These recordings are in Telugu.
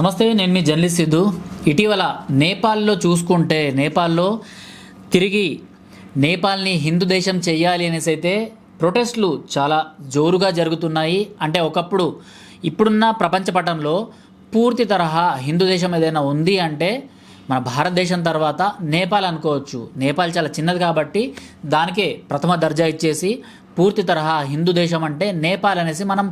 నమస్తే నేను మీ జర్నలిస్ట్ సిద్ధు. ఇటీవల నేపాల్లో చూసుకుంటే నేపాల్లో తిరిగి నేపాల్ని హిందూ దేశం చేయాలి అనేసి అయితే ప్రొటెస్ట్లు చాలా జోరుగా జరుగుతున్నాయి. అంటే ఒకప్పుడు ఇప్పుడున్న ప్రపంచ పటంలో పూర్తి తరహా హిందూ దేశం ఏదైనా ఉంది అంటే మన భారతదేశం తర్వాత నేపాల్ అనుకోవచ్చు. నేపాల్ చాలా చిన్నది కాబట్టి దానికే ప్రథమ దర్జా ఇచ్చేసి పూర్తి తరహా హిందూ దేశం అంటే నేపాల్ అనేసి మనం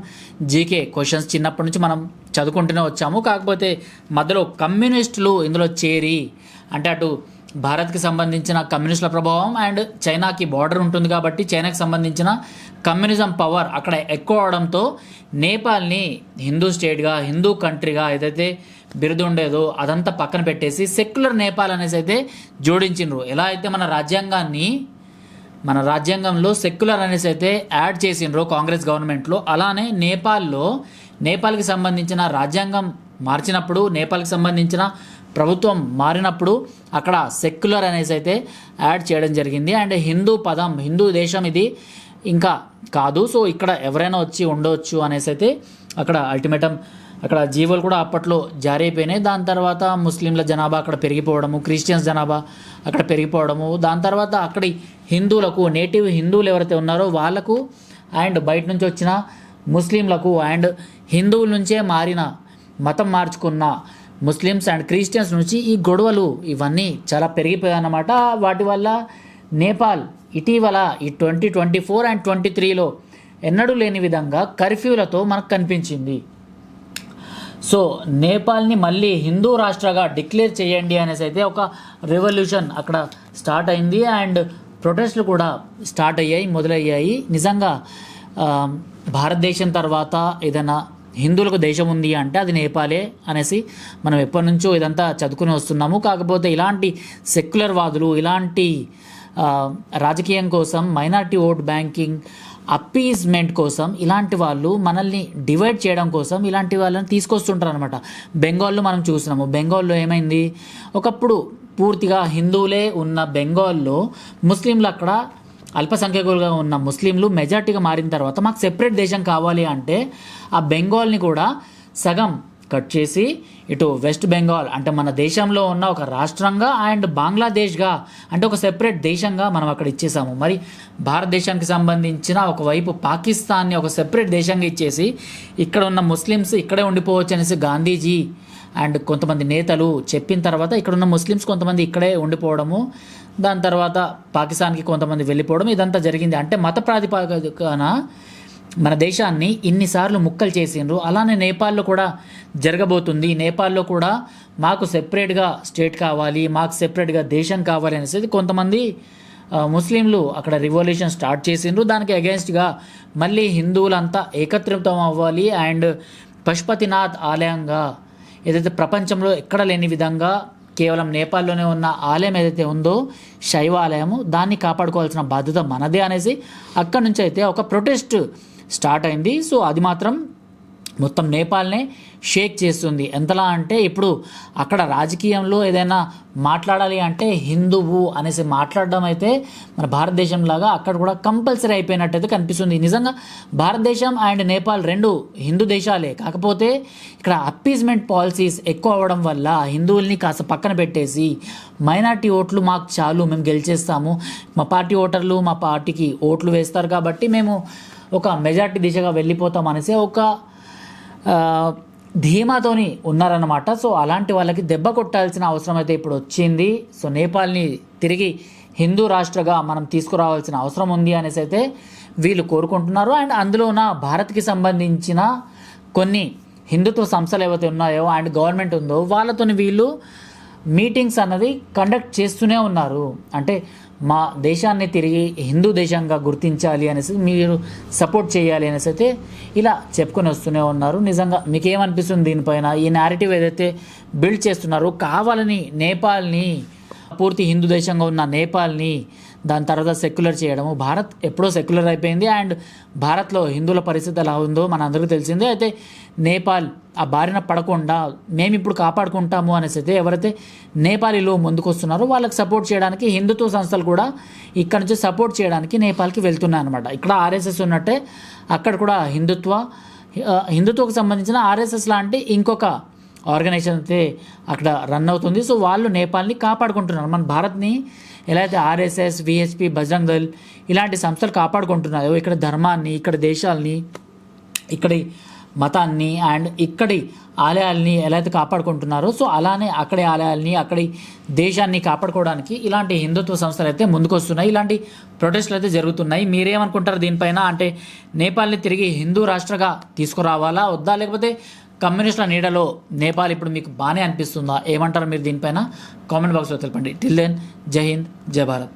జీకే క్వశ్చన్స్ చిన్నప్పటి నుంచి మనం చదువుకుంటూనే వచ్చాము. కాకపోతే మధ్యలో కమ్యూనిస్టులు ఇందులో చేరి అంటే అటు భారత్కి సంబంధించిన కమ్యూనిస్టుల ప్రభావం అండ్ చైనాకి బార్డర్ ఉంటుంది కాబట్టి చైనాకి సంబంధించిన కమ్యూనిజం పవర్ అక్కడ ఎక్కువ అవడంతో నేపాల్ని హిందూ స్టేట్గా హిందూ కంట్రీగా ఏదైతే బిరుదు ఉండేదో అదంతా పక్కన పెట్టేసి సెక్యులర్ నేపాల్ అనేసి అయితే జోడించిండ్రు. ఎలా అయితే మన రాజ్యాంగాన్ని మన రాజ్యాంగంలో సెక్యులర్ అనేసి అయితే యాడ్ చేసిండ్రో కాంగ్రెస్ గవర్నమెంట్లో అలానే నేపాల్లో నేపాల్కి సంబంధించిన రాజ్యాంగం మార్చినప్పుడు నేపాల్కి సంబంధించిన ప్రభుత్వం మారినప్పుడు అక్కడ సెక్యులర్ అనేసి అయితే యాడ్ చేయడం జరిగింది. అండ్ హిందూ పదం హిందూ దేశం ఇది ఇంకా కాదు. సో ఇక్కడ ఎవరైనా వచ్చి ఉండవచ్చు అనేసి అయితే అక్కడ అల్టిమేటం అక్కడ జీవోలు కూడా అప్పట్లో జారీ అయిపోయినాయి దాని తర్వాత ముస్లింల జనాభా అక్కడ పెరిగిపోవడము క్రిస్టియన్స్ జనాభా అక్కడ పెరిగిపోవడము. దాని తర్వాత అక్కడి హిందువులకు నేటివ్ హిందువులు ఎవరైతే ఉన్నారో వాళ్ళకు అండ్ బయట నుంచి వచ్చిన ముస్లింలకు అండ్ హిందువుల నుంచే మారిన మతం మార్చుకున్న ముస్లిమ్స్ అండ్ క్రిస్టియన్స్ నుంచి ఈ గొడవలు ఇవన్నీ చాలా పెరిగిపోయాయి అన్నమాట వాటి వల్ల నేపాల్ ఇటీవల ఈ twenty twenty four and twenty త్రీలో ఎన్నడూ లేని విధంగా కర్ఫ్యూలతో మనకు కనిపించింది. సో నేపాల్ని మళ్ళీ హిందూ రాష్ట్రగా డిక్లేర్ చేయండి అనేసి అయితే ఒక రెవల్యూషన్ అక్కడ స్టార్ట్ అయింది. అండ్ ప్రొటెస్ట్లు కూడా స్టార్ట్ అయ్యాయి మొదలయ్యాయి. నిజంగా భారతదేశం తర్వాత ఏదైనా హిందువులకు దేశం ఉంది అంటే అది నేపాలే అనేసి మనం ఎప్పటి నుంచో ఇదంతా చదువుకుని వస్తున్నాము. కాకపోతే ఇలాంటి సెక్యులర్ వాదులు ఇలాంటి రాజకీయం కోసం మైనార్టీ ఓట్ బ్యాంకింగ్ అప్పీజ్మెంట్ కోసం ఇలాంటి వాళ్ళు మనల్ని డివైడ్ చేయడం కోసం ఇలాంటి వాళ్ళని తీసుకొస్తుంటారు అనమాట బెంగాల్లో మనం చూసినాము బెంగాల్లో ఏమైంది? ఒకప్పుడు పూర్తిగా హిందువులే ఉన్న బెంగాల్లో ముస్లింలు అక్కడ అల్పసంఖ్యాకులుగా ఉన్న ముస్లింలు మెజార్టీగా మారిన తర్వాత మాకు సెపరేట్ దేశం కావాలి అంటే ఆ బెంగాల్ని కూడా సగం కట్ చేసి ఇటు వెస్ట్ బెంగాల్ అంటే మన దేశంలో ఉన్న ఒక రాష్ట్రంగా అండ్ బంగ్లాదేశ్గా అంటే ఒక సెపరేట్ దేశంగా మనం అక్కడ ఇచ్చేసాము. మరి భారతదేశానికి సంబంధించిన ఒకవైపు పాకిస్తాన్ని ఒక సెపరేట్ దేశంగా ఇచ్చేసి ఇక్కడ ఉన్న ముస్లిమ్స్ ఇక్కడే ఉండిపోవచ్చు అనేసి గాంధీజీ అండ్ కొంతమంది నేతలు చెప్పిన తర్వాత ఇక్కడున్న ముస్లిమ్స్ కొంతమంది ఇక్కడే ఉండిపోవడము. దాని తర్వాత పాకిస్తాన్కి కొంతమంది వెళ్ళిపోవడం ఇదంతా జరిగింది. అంటే మత ప్రాతిపదికన మన దేశాన్ని ఇన్నిసార్లు ముక్కలు చేసిండ్రు. అలానే నేపాల్లో కూడా జరగబోతుంది. నేపాల్లో కూడా మాకు సెపరేట్గా స్టేట్ కావాలి మాకు సెపరేట్గా దేశం కావాలి అనేసి కొంతమంది ముస్లింలు అక్కడ రివల్యూషన్ స్టార్ట్ చేసిండ్రు. దానికి అగేన్స్ట్గా మళ్ళీ హిందువులంతా ఏకత్రితం అవ్వాలి. అండ్ పశుపతినాథ్ ఆలయంగా ఏదైతే ప్రపంచంలో ఎక్కడ లేని విధంగా కేవలం నేపాల్లోనే ఉన్న ఆలయం ఏదైతే ఉందో శైవ ఆలయము దాన్ని కాపాడుకోవాల్సిన బాధ్యత మనదే అనేసి అక్కడి నుంచి అయితే ఒక ప్రొటెస్ట్ స్టార్ట్ అయింది. సో అది మాత్రం మొత్తం నేపాల్నే షేక్ చేస్తుంది. ఎంతలా అంటే ఇప్పుడు అక్కడ రాజకీయంలో ఏదైనా మాట్లాడాలి అంటే హిందువు అనేసి మాట్లాడడం అయితే మన భారతదేశం లాగా అక్కడ కూడా కంపల్సరీ అయిపోయినట్టయితే కనిపిస్తుంది. నిజంగా భారతదేశం అండ్ నేపాల్ రెండు హిందూ దేశాలే. కాకపోతే ఇక్కడ అప్పీజ్మెంట్ పాలసీస్ ఎక్కువ అవ్వడం వల్ల హిందువుల్ని కాస్త పక్కన పెట్టేసి మైనార్టీ ఓట్లు మాకు చాలు మేము గెలిచేస్తాము. మా పార్టీ ఓటర్లు మా పార్టీకి ఓట్లు వేస్తారు కాబట్టి మేము ఒక మెజార్టీ దిశగా వెళ్ళిపోతాం అనేసి ఒక ధీమాతోని ఉన్నారన్నమాట. సో అలాంటి వాళ్ళకి దెబ్బ కొట్టాల్సిన అవసరం అయితే ఇప్పుడు వచ్చింది. సో నేపాల్ని తిరిగి హిందూ రాష్ట్రగా మనం తీసుకురావాల్సిన అవసరం ఉంది అనేసి అయితే వీళ్ళు కోరుకుంటున్నారు. అండ్ అందులో ఉన్న భారత్కి సంబంధించిన కొన్ని హిందుత్వ సంస్థలు ఏవైతే ఉన్నాయో అండ్ గవర్నమెంట్ ఉందో వాళ్ళతోని వీళ్ళు మీటింగ్స్ అన్నది కండక్ట్ చేస్తూనే ఉన్నారు. అంటే మా దేశాన్ని తిరిగి హిందూ దేశంగా గుర్తించాలి అనేసి మీరు సపోర్ట్ చేయాలి అనేసి అయితే ఇలా చెప్పుకొని వస్తూనే ఉన్నారు. నిజంగా మీకు ఏమనిపిస్తుంది దీనిపైన? ఈ నేరేటివ్ ఏదైతే బిల్డ్ చేస్తున్నారో కావాలని నేపాల్ని పూర్తి హిందూ దేశంగా ఉన్న నేపాల్ని దాని తర్వాత సెక్యులర్ చేయడము. భారత్ ఎప్పుడో సెక్యులర్ అయిపోయింది. అండ్ భారత్లో హిందువుల పరిస్థితి ఎలా ఉందో మన అందరికీ తెలిసిందే. అయితే నేపాల్ ఆ బారిన పడకుండా మేము ఇప్పుడు కాపాడుకుంటాము అనేసి అయితే ఎవరైతే నేపాలీలు ముందుకొస్తున్నారో వాళ్ళకి సపోర్ట్ చేయడానికి హిందుత్వ సంస్థలు కూడా ఇక్కడ నుంచి సపోర్ట్ చేయడానికి నేపాల్కి వెళ్తున్నాయి అనమాట ఇక్కడ ఆర్ఎస్ఎస్ ఉన్నట్టే అక్కడ కూడా హిందుత్వ హిందుత్వకు సంబంధించిన ఆర్ఎస్ఎస్ లాంటి ఇంకొక ఆర్గనైజేషన్ అయితే అక్కడ రన్ అవుతుంది. సో వాళ్ళు నేపాల్ని కాపాడుకుంటున్నారు. మన భారత్ని ఎలా అయితే ఆర్ఎస్ఎస్ విహెచ్పి బజరంగ్ దళ్ ఇలాంటి సంస్థలు కాపాడుకుంటున్నాయో ఇక్కడ ధర్మాన్ని ఇక్కడ దేశాలని ఇక్కడి మతాన్ని అండ్ ఇక్కడి ఆలయాల్ని ఎలా అయితే కాపాడుకుంటున్నారో సో అలానే అక్కడి ఆలయాల్ని అక్కడి దేశాన్ని కాపాడుకోవడానికి ఇలాంటి హిందుత్వ సంస్థలు అయితే ముందుకొస్తున్నాయి. ఇలాంటి ప్రొటెస్ట్లు అయితే జరుగుతున్నాయి. మీరేమనుకుంటారు దీనిపైన? అంటే నేపాల్ని తిరిగి హిందూ రాష్ట్రగా తీసుకురావాలా? వద్దా? లేకపోతే కమ్యూనిస్టుల నీడలో నేపాల్ ఇప్పుడు మీకు బాగానే అనిపిస్తుందా? ఏమంటారు మీరు దీనిపైన? కామెంట్ బాక్స్లో తెలపండి. టిల్ దెన్ జై హింద్ జై భారత్.